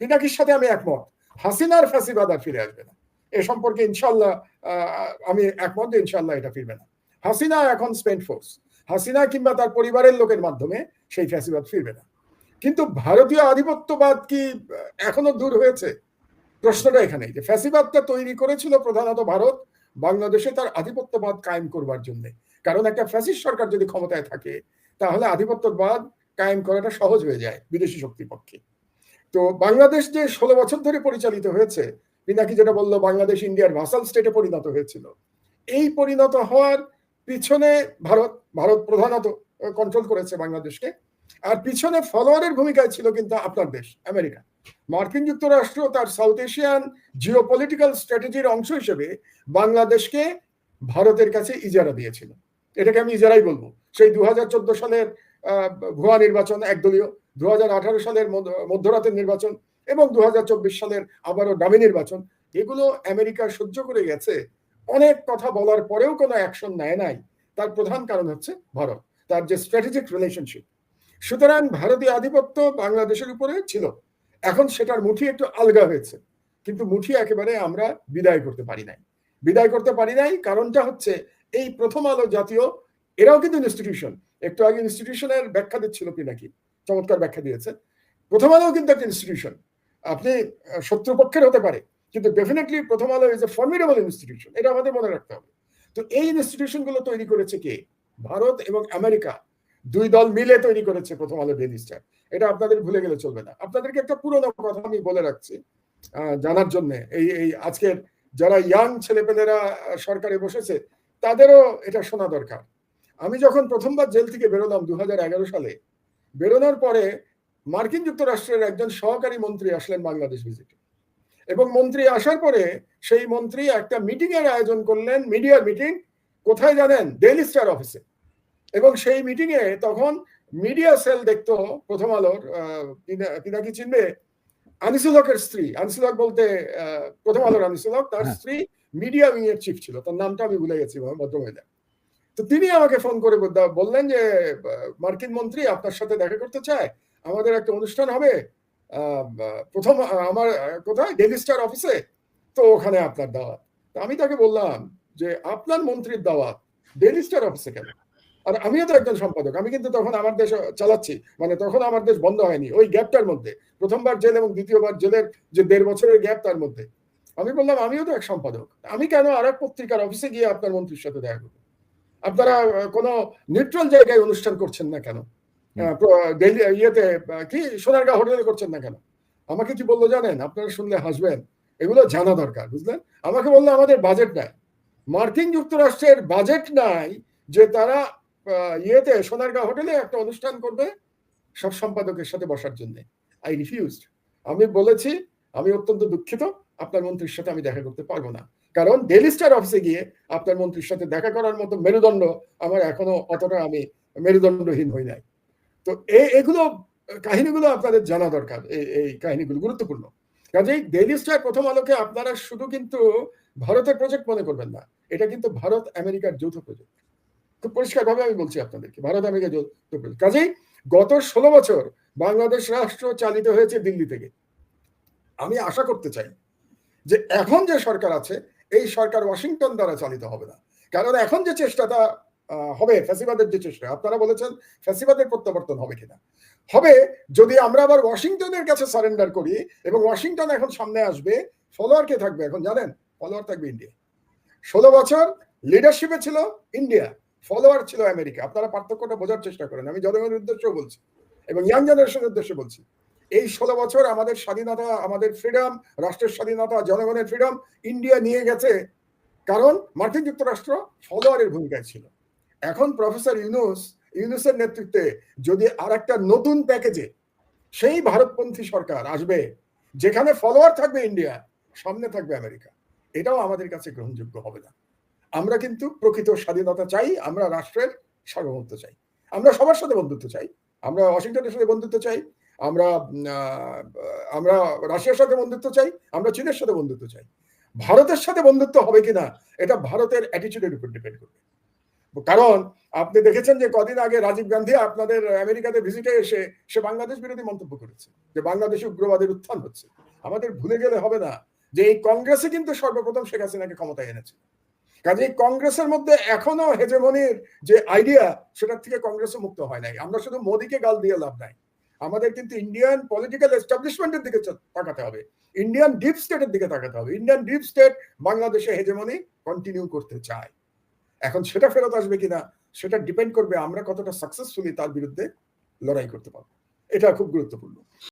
পিনাকির সাথে আমি একমত। হাসিনার ফ্যাসিবাদ আর ফিরে আসবে না। এ সম্পর্কে ইনশাল্লাহ আমি একমত ইনশাল্লাহ এটা ফিরবে না। হাসিনা এখন স্পেন্ড ফোর্স। হাসিনা কিংবা তার পরিবারের লোকের মাধ্যমে সেই ফ্যাসিবাদ ফিরবে না। কিন্তু ভারতীয় আধিপত্যবাদ কি এখনও দূর হয়েছে? প্রশ্নটা এখানেই যে ফ্যাসিবাদটা তৈরি করেছিল প্রধানত ভারত, বাংলাদেশে তার আধিপত্যবাদ কায়েম করবার জন্য। কারণ একটা ফ্যাসিস্ট সরকার যদি ক্ষমতায় থাকে, তাহলে আধিপত্যবাদ কায়েম করাটা সহজ হয়ে যায় বিদেশি শক্তির পক্ষে। তো বাংলাদেশ যে ষোলো বছর ধরে পরিচালিত হয়েছে, পিনাকি যেটা বলল, বাংলাদেশ ইন্ডিয়ার ভাসাল স্টেটে পরিণত হয়েছিল। এই পরিণত হওয়ার পিছনে ভারত ভারত প্রধানত কন্ট্রোল করেছে বাংলাদেশকে। আর পিছনে ফলোয়ারের ভূমিকায় ছিল কিন্তু আপনার দেশ, আমেরিকা। মার্কিন যুক্তরাষ্ট্র তার সাউথ এশিয়ান জিও পলিটিক্যাল স্ট্র্যাটেজির অংশ হিসেবে বাংলাদেশকে ভারতের কাছে ইজারা দিয়েছিল। এটাকে আমি ইজারাই বলব। সেই দু হাজার চোদ্দ সালের ভুয়া নির্বাচন একদলীয় দু হাজার আঠারো সালের মধ্যরাতের নির্বাচন এবং দু হাজার চব্বিশ সালের আবারও দামি নির্বাচন, এগুলো আমেরিকা সহ্য করে গেছে। অনেক কথা বলার পরেও কোনো অ্যাকশন নেয় নাই। তার প্রধান কারণ হচ্ছে ভারত, তার যে স্ট্র্যাটেজিক রিলেশনশিপ। সুতরাং ভারতীয় আধিপত্য বাংলাদেশের উপরে ছিল। এখন সেটার মুঠি একটু আলগা হয়েছে। কিন্তু মুঠি একেবারে আমরা বিদায় করতে পারি নাই। বিদায় করতে পারি নাই কারণটা হচ্ছে এই প্রথম আলো জাতীয়, এরাও কিন্তু ইনস্টিটিউশন একটু আগে ইনস্টিটিউশনের ব্যাখ্যা দিচ্ছিল কি নাকি? চমৎকার ব্যাখ্যা দিয়েছে প্রথম আলো কিন্তু একটা ইনস্টিটিউশন আপনি শত্রুপক্ষের হতে পারে, কিন্তু ডেফিনেটলি প্রথম আলো ইজ এ ফর্মিডেবল ইনস্টিটিউশন এটা আমাদের মনে রাখতে হবে। তো এই ইনস্টিটিউশনগুলো তৈরি করেছে কে? ভারত এবং আমেরিকা। দুই দল মিলে তৈরি করেছে প্রথম আলো ডেলি স্টার এটা আপনাদের ভুলে গেলে চলবে না। আপনাদেরকে একটা পুরোনো কথা আমি বলে রাখছি জানার জন্য। এই এই আজকের যারা ইয়াং ছেলেপেলেরা সরকারে বসেছে, তাদেরও এটা শোনা দরকার। আমি যখন প্রথমবার জেল থেকে বেরোলাম দু হাজার এগারো সালে বেরোনোর পরে মার্কিন যুক্তরাষ্ট্রের একজন সহকারী মন্ত্রী আসলেন বাংলাদেশ ভিজিটে। এবং মন্ত্রী আসার পরে সেই মন্ত্রী একটা মিটিং এর আয়োজন করলেন মিডিয়ার মিটিং কোথায় জানেন? ডেইলি স্টার অফিসে। এবং সেই মিটিং এ তখন মিডিয়া সেল দেখতো প্রথম আলোর পিনাকি চিনবে? আনিসুল হকের স্ত্রী। আনিসুল হক বলতে প্রথম আলোর আনিসুল হক তার হ্যাঁ। স্ত্রী মিডিয়া উইং এর চিফ ছিল। তার নামটা আমি ভুলে গেছি ভদ্রমহিলা। তো তিনি আমাকে ফোন করে বললেন যে, মার্কিন মন্ত্রী আপনার সাথে দেখা করতে চায়। আমাদের একটা অনুষ্ঠান হবে প্রথম, আমার, কোথায়? ডেলি স্টার অফিসে তো ওখানে আপনার দাওয়াত। আমি তাকে বললাম যে, আপনার মন্ত্রীর দাওয়াত ডেলি স্টার অফিসে কেন? আর আমিও তো একজন সম্পাদক, আমি কিন্তু তখন আমার দেশ চালাচ্ছি মানে তখন আমার দেশ বন্ধ হয়নি, ওই গ্যাপটার মধ্যে। প্রথমবার জেল এবং দ্বিতীয়বার জেলের যে দেড় বছরের গ্যাপ, তার মধ্যে। আমি বললাম, আমিও তো এক সম্পাদক, আমি কেন আর এক পত্রিকার অফিসে গিয়ে আপনার মন্ত্রীর সাথে দেখা করব? আপনারা কোনো নিউট্রাল জায়গায় অনুষ্ঠান করছেন না কেন? ইয়েতে কি সোনারগাঁ হোটেলে করছেন না কেন? আমাকে কি বলল জানেন? আপনারা শুনলে হাসবেন। এগুলো জানা দরকার বুঝলেন? আমাকে বলল আমাদের বাজেট নাই। মার্কিন যুক্তরাষ্ট্রের বাজেট নাই যে তারা ইয়েতে সোনারগাঁ হোটেলে একটা অনুষ্ঠান করবে সব সম্পাদকের সাথে বসার জন্য। আই রিফিউজড আমি বলেছি আমি অত্যন্ত দুঃখিত। আপনার মন্ত্রীর সাথে আমি দেখা করতে পারব না। কারণ ডেলি স্টার অফিসে গিয়ে আপনার মন্ত্রীর সাথে দেখা করার মতো মেরুদণ্ড আমার এখনও অতটা আমি মেরুদণ্ডহীন হই নাই। তো এই এগুলো, কাহিনীগুলো আপনাদের জানা দরকার এই কাহিনীগুলো গুরুত্বপূর্ণ। কাজেই ডেইলি স্টার প্রথম আলোকে আপনারা শুধু কিন্তু ভারতের প্রজেক্ট মনে করবেন না, এটা কিন্তু ভারত আমেরিকার যৌথ প্রজেক্ট খুব পরিষ্কার ভাবে আমি বলছি আপনাদেরকে, ভারত আমেরিকা যৌথ প্রজেক্ট কাজেই গত ষোলো বছর বাংলাদেশ রাষ্ট্র চালিত হয়েছে দিল্লি থেকে। আমি আশা করতে চাই যে এখন যে সরকার আছে এই সরকার ওয়াশিংটন দ্বারা চালিত হবে না। কারণ এখন যে চেষ্টাটা হবে, ফ্যাসিবাদের যে চেষ্টা, আপনারা বলেছেন ফ্যাসিবাদের প্রত্যাবর্তন হবে কিনা। হবে, যদি আমরা আবার ওয়াশিংটনের কাছে সারেন্ডার করি এবং ওয়াশিংটন এখন সামনে আসবে, ফলোয়ার কে থাকবে এখন জানেন? ফলোয়ার থাকবে ইন্ডিয়া। ষোলো বছর লিডারশিপে ছিল ইন্ডিয়া, ফলোয়ার ছিল আমেরিকা। আপনারা পার্থক্যটা বোঝার চেষ্টা করেন, আমি জনগণের উদ্দেশ্যেও বলছি এবং ইয়াং জেনারেশনের উদ্দেশ্যে বলছি। এই ষোলো বছর আমাদের স্বাধীনতা, আমাদের ফ্রিডম রাষ্ট্রের স্বাধীনতা, জনগণের ফ্রিডম ইন্ডিয়া নিয়ে গেছে। কারণ মার্কিন যুক্তরাষ্ট্র ফলোয়ারের ভূমিকায় ছিল। এখন প্রফেসর ইউনুস, ইউনুসের নেতৃত্বে যদি আর একটা নতুন প্যাকেজে সেই ভারতপন্থী সরকার আসবে, যেখানে ফলোয়ার থাকবে ইন্ডিয়া সামনে থাকবে আমেরিকা, এটাও আমাদের কাছে গ্রহণযোগ্য হবে না। আমরা কিন্তু প্রকৃত স্বাধীনতা চাই, আমরা রাষ্ট্রের সার্বভৌমত্ব চাই। আমরা সবার সাথে বন্ধুত্ব চাই, আমরা ওয়াশিংটনের সাথে বন্ধুত্ব চাই আমরা আমরা রাশিয়ার সাথে বন্ধুত্ব চাই, আমরা চীনের সাথে বন্ধুত্ব চাই। ভারতের সাথে বন্ধুত্ব হবে কিনা, এটা ভারতের অ্যাটিচিউডের উপর ডিপেন্ড করবে। কারণ আপনি দেখেছেন যে কদিন আগে রাজীব গান্ধী আপনাদের আমেরিকাতে ভিজিটে এসে, সে বাংলাদেশ বিরোধী মন্তব্য করেছে, যে বাংলাদেশে উগ্রবাদের উত্থান হচ্ছে। আমাদের ভুলে গেলে হবে না যে এই কংগ্রেসে কিন্তু সর্বপ্রথম শেখ হাসিনাকে ক্ষমতায় এনেছে। কাজে কংগ্রেসের মধ্যে এখনও হেজেমনির যে আইডিয়া সেটার থেকে কংগ্রেসও মুক্ত হয় নাই। আমরা শুধু মোদীকে গাল দিয়ে লাভ নাই। আমাদের কিন্তু ইন্ডিয়ান পলিটিক্যাল এস্টাবলিশমেন্টের দিকে তাকাতে হবে। ইন্ডিয়ান ডিপ স্টেটের দিকে তাকাতে হবে। ইন্ডিয়ান ডিপ স্টেট বাংলাদেশে হেজেমনি কন্টিনিউ করতে চায়। এখন সেটা ফেরত আসবে কিনা, সেটা ডিপেন্ড করবে আমরা কতটা সাকসেসফুলি তার বিরুদ্ধে লড়াই করতে পারব। এটা খুব গুরুত্বপূর্ণ।